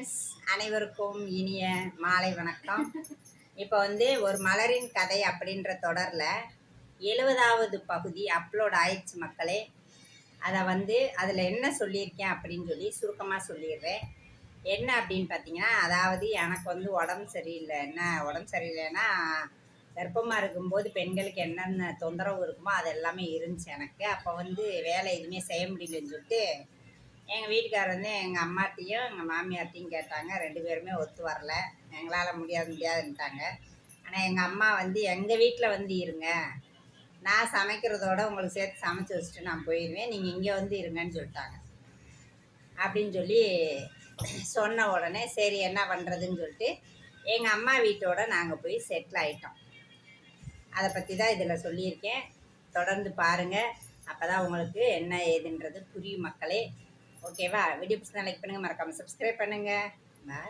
Friends அனைவருக்கும் இனிய மாலை வணக்கம். இப்போ வந்து ஒரு மலரின் கதை அப்படின்ற தொடரில் எழுபதாவது பகுதி அப்லோட் ஆயிடுச்சு மக்களே. அதை வந்து அதில் என்ன சொல்லியிருக்கேன் அப்படின்னு சொல்லி சுருக்கமாக சொல்லிடுறேன். என்ன அப்படின்னு பார்த்தீங்கன்னா அதாவது எனக்கு வந்து உடம்பு சரியில்லை. என்ன உடம்பு சரியில்லைன்னா கர்ப்பமாக இருக்கும்போது பெண்களுக்கு என்னென்ன தொந்தரவு இருக்குமோ அது எல்லாமே இருந்துச்சு எனக்கு. அப்போ வந்து வேலை எதுவுமே செய்ய முடியலன்னு சொல்லிட்டு எங்கள் வீட்டுக்காரர் வந்து எங்கள் அம்மாட்டையும் எங்கள் மாமியார்ட்டையும் கேட்டாங்க. ரெண்டு பேருமே ஒத்து வரல. எங்களால் முடியாது முடியாதுன்ட்டாங்க. ஆனால் எங்கள் அம்மா வந்து எங்கள் வீட்டில் வந்து இருங்க. நான் சமைக்கிறதோட உங்களுக்கு சேர்த்து சமைச்சு வச்சுட்டு நான் போயிடுவேன் நீங்கள் இங்கே வந்து இருங்கன்னு சொல்லிட்டாங்க. அப்படின்னு சொல்லி சொன்ன உடனே சரி என்ன பண்ணுறதுன்னு சொல்லிட்டு எங்கள் அம்மா வீட்டோட நாங்கள் போய் செட்டில் ஆகிட்டோம் அதை பற்றி தான் இதில் சொல்லியிருக்கேன். தொடர்ந்து பாருங்கள் அப்போ தான் உங்களுக்கு என்ன ஏதுன்றது புரியும் மக்களே. ஓகேவா? வீடியோ பிடிச்சா லைக் பண்ணுங்கள் மறக்காமல் சப்ஸ்கிரைப் பண்ணுங்கள் பாய்